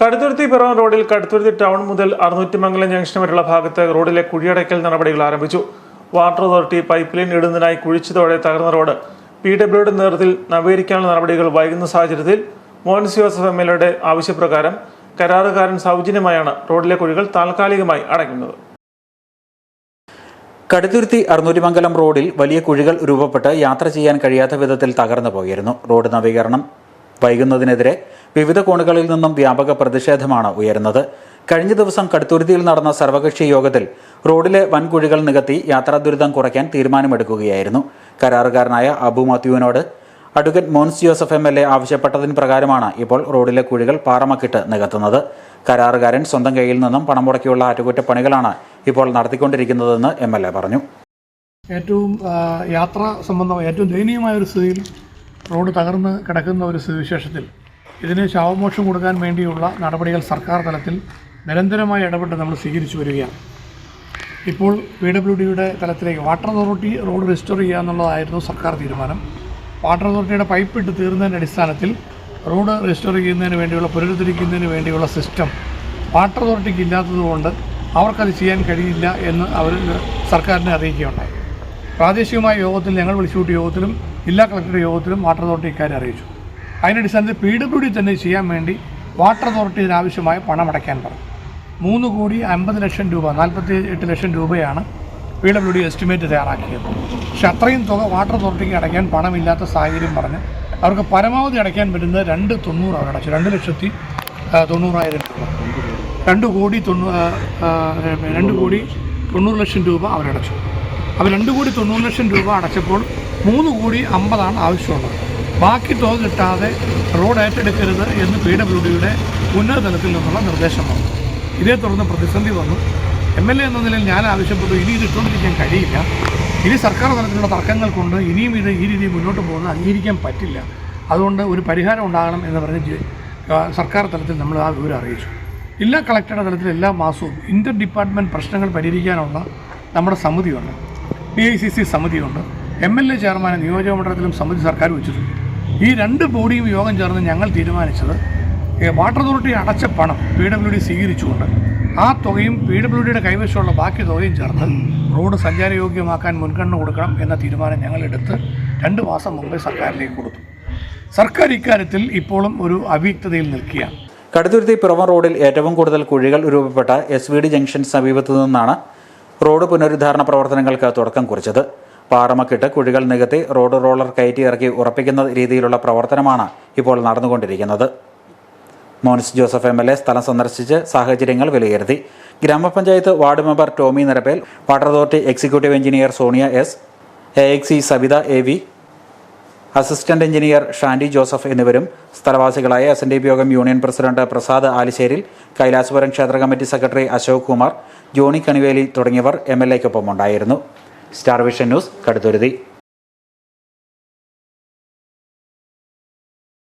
കടുത്തുരുത്തി പിറവം റോഡിൽ കടുത്തുരുത്തി ടൗൺ മുതൽ അറുന്നൂറ്റിമംഗലം ജംഗ്ഷൻ വരെയുള്ള ഭാഗത്ത് റോഡിലെ കുഴിയടയ്ക്കൽ നടപടികൾ ആരംഭിച്ചു. വാട്ടർ അതോറിറ്റി പൈപ്പ് ലൈൻ ഇടുന്നതിനായി കുഴിച്ചതോടെ തകർന്ന റോഡ്. പി ഡബ്ല്യുയുടെ നേതൃത്വത്തിൽ നവീകരിക്കാനുള്ള നടപടികൾ വൈകുന്ന സാഹചര്യത്തിൽ മോഹൻസ് ജോസഫ് എം എൽ എയുടെ ആവശ്യപ്രകാരം കരാറുകാരൻ സൗജന്യമായാണ് റോഡിലെ കുഴികൾ താൽക്കാലികമായി അടയ്ക്കുന്നത്. കടുത്തുരുത്തി അറുന്നൂരിമംഗലം റോഡിൽ വലിയ കുഴികൾ രൂപപ്പെട്ട് യാത്ര ചെയ്യാൻ കഴിയാത്ത വിധത്തിൽ തകർന്നു പോയിരുന്നു. റോഡ് നവീകരണം വൈകുന്നതിനെതിരെ വിവിധ കോണുകളിൽ നിന്നും വ്യാപക പ്രതിഷേധമാണ് ഉയരുന്നത്. കഴിഞ്ഞ ദിവസം കടുത്തുരുത്തിയിൽ നടന്ന സർവകക്ഷി യോഗത്തിൽ റോഡിലെ വൻകുഴികൾ നികത്തി യാത്രാ ദുരിതം കുറയ്ക്കാൻ തീരുമാനമെടുക്കുകയായിരുന്നു. കരാറുകാരനായ Abu മാത്യുവിനോട് advocate Mons Joseph M L A ആവശ്യപ്പെട്ടതിന് പ്രകാരമാണ് ഇപ്പോൾ റോഡിലെ കുഴികൾ പാറമക്കിട്ട് നികത്തുന്നത്. കരാറുകാരൻ സ്വന്തം കയ്യിൽ നിന്നും പണം മുടക്കിയുള്ള അറ്റകുറ്റപ്പണികളാണ് ഇപ്പോൾ നടത്തിക്കൊണ്ടിരിക്കുന്നതെന്ന് എം പറഞ്ഞു. ഏറ്റവും യാത്ര സംബന്ധമായ ഏറ്റവും ദയനീയമായ ഒരു സ്ഥിതിയിൽ റോഡ് തകർന്ന് കിടക്കുന്ന ഒരു സ്ഥിതിവിശേഷത്തിൽ ഇതിന് ശവമോക്ഷം കൊടുക്കാൻ വേണ്ടിയുള്ള നടപടികൾ സർക്കാർ തലത്തിൽ നിരന്തരമായി ഇടപെട്ട് നമ്മൾ സ്വീകരിച്ചു വരികയാണ്. ഇപ്പോൾ പി ഡബ്ല്യു ഡിയുടെ തലത്തിലേക്ക് വാട്ടർ അതോറിറ്റി റോഡ് റെസ്റ്റോർ ചെയ്യുക എന്നുള്ളതായിരുന്നു സർക്കാർ തീരുമാനം. വാട്ടർ അതോറിറ്റിയുടെ പൈപ്പ് ഇട്ട് തീർന്നതിന്റെ അടിസ്ഥാനത്തിൽ റോഡ് റെസ്റ്റോർ ചെയ്യുന്നതിന് വേണ്ടിയുള്ള പുനരുദ്ധരിക്കുന്നതിന് വേണ്ടിയുള്ള സിസ്റ്റം വാട്ടർ അതോറിറ്റിക്ക് ഇല്ലാത്തതുകൊണ്ട് അവർക്കത് ചെയ്യാൻ കഴിയില്ല എന്ന് അവർ സർക്കാരിനെ അറിയിക്കുകയുണ്ടായി. പ്രാദേശികമായ യോഗത്തിൽ ഞങ്ങൾ വിളിച്ചുകൂട്ടിയ യോഗത്തിലും ജില്ലാ കളക്ടറുടെ യോഗത്തിലും വാട്ടർ അതോറിറ്റി ഇക്കാര്യം അറിയിച്ചു. അതിന്റെ അടിസ്ഥാനത്തിൽ പി ഡബ്ല്യു ഡി തന്നെ ചെയ്യാൻ വേണ്ടി വാട്ടർ അതോറിറ്റി ഇതിനാവശ്യമായ പണം അടയ്ക്കാൻ പറഞ്ഞു. മൂന്ന് കോടി അമ്പത് ലക്ഷം രൂപ നാൽപ്പത്തി എട്ട് ലക്ഷം രൂപയാണ് പി ഡബ്ല്യു ഡി എസ്റ്റിമേറ്റ് തയ്യാറാക്കിയത്. പക്ഷേ അത്രയും തുക വാട്ടർ അതോറിറ്റിക്ക് അടയ്ക്കാൻ പണമില്ലാത്ത സാഹചര്യം പറഞ്ഞ് അവർക്ക് പരമാവധി അടയ്ക്കാൻ പറ്റുന്നത് രണ്ട് തൊണ്ണൂറ് അവർ അടച്ചു. രണ്ട് ലക്ഷത്തി തൊണ്ണൂറായിരം രൂപ. രണ്ട് കോടി തൊണ്ണൂ രണ്ട് കോടി തൊണ്ണൂറ് ലക്ഷം രൂപ അവരടച്ചു അപ്പോൾ രണ്ട് കോടി തൊണ്ണൂറ് ലക്ഷം രൂപ അടച്ചപ്പോൾ മൂന്ന് കോടി അമ്പതാണ് ആവശ്യമുള്ളത്. ബാക്കി തുക കിട്ടാതെ റോഡ് ഏറ്റെടുക്കരുത് എന്ന് പി ഡബ്ല്യു ഡിയുടെ ഉന്നതതലത്തിൽ നിന്നുള്ള നിർദ്ദേശം വന്നു. ഇതേ തുടർന്ന് പ്രതിസന്ധി വന്നു. എം എൽ എ എന്ന നിലയിൽ ഞാൻ ആവശ്യപ്പെട്ടു ഇനി ഇത് ഇട്ടുകൊണ്ടിരിക്കാൻ കഴിയില്ല. ഇനി സർക്കാർ തലത്തിലുള്ള തർക്കങ്ങൾ കൊണ്ട് ഇനിയും ഇത് ഈ രീതിയിൽ മുന്നോട്ട് പോകുന്നത് അംഗീകരിക്കാൻ പറ്റില്ല. അതുകൊണ്ട് ഒരു പരിഹാരം ഉണ്ടാകണം എന്ന് പറഞ്ഞ് സർക്കാർ തലത്തിൽ നമ്മൾ ആ വിവരം അറിയിച്ചു. ജില്ലാ കളക്ടറുടെ തലത്തിൽ എല്ലാ മാസവും ഇന്റർ ഡിപ്പാർട്ട്മെന്റ് പ്രശ്നങ്ങൾ പരിഹരിക്കാനുള്ള നമ്മുടെ സമിതിയുണ്ട്. പി ഐ സി സി സമിതിയുണ്ട്. എം എൽ എ ചെയർമാനെ നിയോജക മണ്ഡലത്തിലും സമിതി സർക്കാർ വെച്ചിട്ടുണ്ട്. ഈ രണ്ട് ബോഡിയും യോഗം ചേർന്ന് ഞങ്ങൾ തീരുമാനിച്ചത് വാട്ടർ അതോറിറ്റി അടച്ച പണം പി ഡബ്ല്യു ഡി സ്വീകരിച്ചുകൊണ്ട് ആ തുകയും പി ഡബ്ല്യു ഡിയുടെ കൈവശമുള്ള ബാക്കി തുകയും ചേർന്ന് റോഡ് സഞ്ചാരയോഗ്യമാക്കാൻ മുൻഗണന കൊടുക്കണം എന്ന തീരുമാനം ഞങ്ങളെടുത്ത് രണ്ട് മാസം മുമ്പേ സർക്കാരിലേക്ക് കൊടുത്തു. സർക്കാർ ഇക്കാര്യത്തിൽ ഇപ്പോഴും ഒരു അവ്യക്തതയിൽ നിൽക്കുകയാണ്. കടുത്തുരുത്തി പിറവം റോഡിൽ ഏറ്റവും കൂടുതൽ കുഴികൾ രൂപപ്പെട്ട എസ് വി ഡി ജംഗ്ഷൻ സമീപത്തു നിന്നാണ് റോഡ് പുനരുദ്ധാരണ പ്രവർത്തനങ്ങൾക്ക് തുടക്കം കുറിച്ചത്. പാറമക്കിട്ട് കുഴികൾ നികത്തി റോഡ് റോളർ കയറ്റി ഇറക്കി ഉറപ്പിക്കുന്ന രീതിയിലുള്ള പ്രവർത്തനമാണ് ഇപ്പോൾ നടന്നുകൊണ്ടിരിക്കുന്നത്. Mons Joseph M L A സ്ഥലം സന്ദർശിച്ച് സാഹചര്യങ്ങൾ വിലയിരുത്തി. ഗ്രാമപഞ്ചായത്ത് ward member Tomy Nirappel water authority executive engineer Sonia S A എക്സി Savitha A V assistant engineer Shandy Joseph എന്നിവരും സ്ഥലവാസികളായ എസ് എൻ ഡി പി യോഗം യൂണിയൻ പ്രസിഡന്റ് പ്രസാദ് ആലിശ്ശേരിൽ കൈലാസപുരം ക്ഷേത്ര കമ്മിറ്റി സെക്രട്ടറി അശോക് കുമാർ ജോണി കണിവേലി തുടങ്ങിയവർ എം എൽ എക്കൊപ്പം ഉണ്ടായിരുന്നു സ്റ്റാർ വിഷൻ ന്യൂസ് കടുത്തുരുതി.